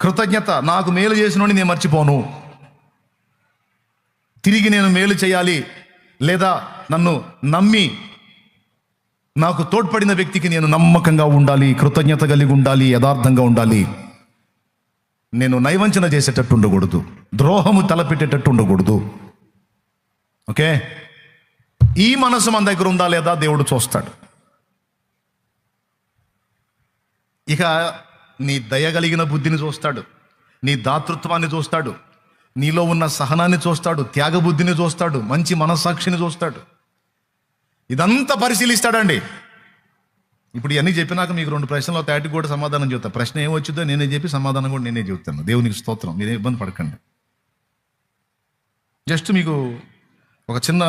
కృతజ్ఞత. నాకు మేలు చేసినోని నేను మర్చిపోను. తిరిగి నేను మేలు చేయాలి లేదా నన్ను నమ్మి నాకు తోడ్పడిన వ్యక్తికి నేను నమ్మకంగా ఉండాలి కృతజ్ఞత కలిగి ఉండాలి యథార్థంగా ఉండాలి. నేను నైవంచన చేసేటట్టు ఉండకూడదు. ద్రోహము తలపెట్టేటట్టు ఉండకూడదు. ఓకే? ఈ మనసు మన దగ్గర ఉందా లేదా దేవుడు చూస్తాడు. ఇక నీ దయగలిగిన బుద్ధిని చూస్తాడు. నీ దాతృత్వాన్ని చూస్తాడు. నీలో ఉన్న సహనాన్ని చూస్తాడు. త్యాగబుద్ధిని చూస్తాడు. మంచి మనస్సాక్షిని చూస్తాడు. ఇదంతా పరిశీలిస్తాడండి. ఇప్పుడు ఇవన్నీ చెప్పినాక మీకు రెండు ప్రశ్నలు తేటికి కూడా సమాధానం చెప్తా. ప్రశ్న ఏమొచ్చిందో నేనే చెప్పి సమాధానం కూడా నేనే చెప్తాను. దేవునికి స్తోత్రం. మీరే ఇబ్బంది పడకండి. జస్ట్ మీకు ఒక చిన్న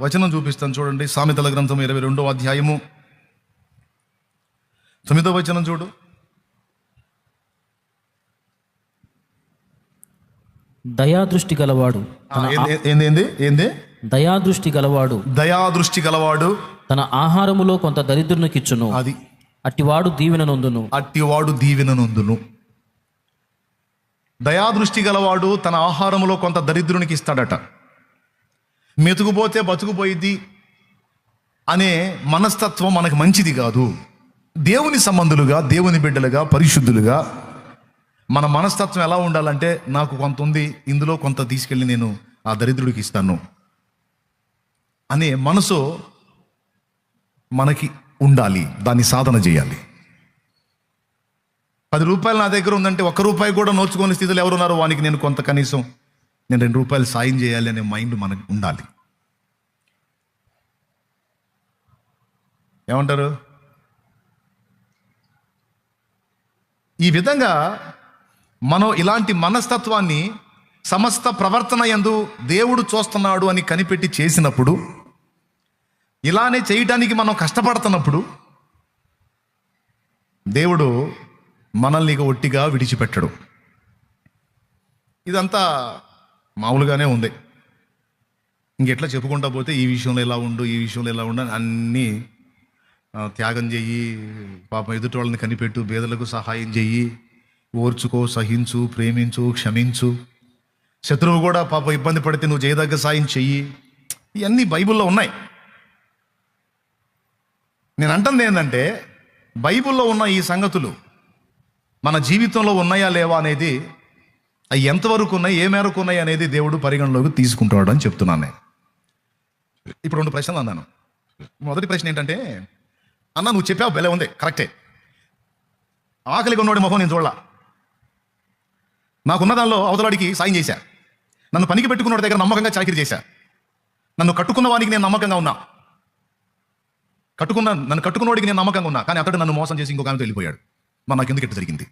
వచనం చూపిస్తాను చూడండి. సామెతల గ్రంథం ఇరవై రెండో అధ్యాయము తొమ్మిదో వచనం చూడు. దయాదృష్టి గలవాడు ఏంది ఏంది దయాదృష్టి గలవాడు దయాదృష్టి గలవాడు తన ఆహారములో కొంత దరిద్రునికిచ్చును. అది. అట్టివాడు దీవెన నొందును అట్టివాడు దీవెన నొందును దయాదృష్టి గలవాడు తన ఆహారములో కొంత దరిద్రునికి ఇస్తాడట మెతుకుపోతే బతుకుపోయిద్ది అనే మనస్తత్వం మనకు మంచిది కాదు. దేవుని సంబంధులుగా దేవుని బిడ్డలుగా పరిశుద్ధులుగా మన మనస్తత్వం ఎలా ఉండాలంటే నాకు కొంత ఉంది ఇందులో కొంత తీసుకెళ్ళి నేను ఆ దరిద్రుడికి ఇస్తాను అనే మనసు మనకి ఉండాలి దాన్ని సాధన చేయాలి. పది రూపాయలు నా దగ్గర ఉందంటే ఒక్క రూపాయి కూడా నోచుకోని స్థితిలో ఎవరున్నారో? వానికి నేను కొంత కనీసం నేను రెండు రూపాయలు సాయం చేయాలి అనే మైండ్ మనకు ఉండాలి. ఏమంటారు? ఈ విధంగా మనం ఇలాంటి మనస్తత్వాన్ని సమస్త ప్రవర్తన ఎందు దేవుడు చూస్తున్నాడు అని కనిపెట్టి చేసినప్పుడు ఇలానే చేయడానికి మనం కష్టపడుతున్నప్పుడు దేవుడు మనల్ని ఇక ఒట్టిగా విడిచిపెట్టడు. ఇదంతా మామూలుగానే ఉంది. ఇంకెట్లా చెప్పుకుంటా పోతే ఈ విషయంలో ఎలా ఉండు ఈ విషయంలో ఎలా ఉండు అని అన్నీ త్యాగం చెయ్యి పాపం ఎదుటి వాళ్ళని కనిపెట్టు బేదలకు సహాయం చెయ్యి ఓర్చుకో సహించు ప్రేమించు క్షమించు. శత్రువు కూడా పాప ఇబ్బంది పడితే నువ్వు చేయదగ్గ సాయం చెయ్యి. ఇవన్నీ బైబిల్లో ఉన్నాయి. నేను అంటుంది ఏంటంటే బైబిల్లో ఉన్న ఈ సంగతులు మన జీవితంలో ఉన్నాయా లేవా అనేది అవి ఎంతవరకు ఉన్నాయి ఏ మేరకు ఉన్నాయి అనేది దేవుడు పరిగణలోకి తీసుకుంటాడు అని చెప్తున్నాను నేను. ఇప్పుడు రెండు ప్రశ్నలు అన్నాను. మొదటి ప్రశ్న ఏంటంటే అన్న నువ్వు చెప్పావు బెలే ఉంది కరెక్టే. ఆకలి కొన్నోడి మొహం నేను చూడాల. నాకున్న దానిలో అవతలాడికి సాయం చేశా. నన్ను పనికి పెట్టుకున్న దగ్గర నమ్మకంగా చాకిరి చేశా. నన్ను కట్టుకున్న వానికి నేను నమ్మకంగా ఉన్నా. కట్టుకున్న నన్ను కట్టుకున్నవాడికి నేను నమ్మకంగా ఉన్నా కానీ అతడు నన్ను మోసం చేసి ఇంకొక ఆమెతో వెళ్ళిపోయాడు. మరి నాకు ఎందుకు జరిగింది?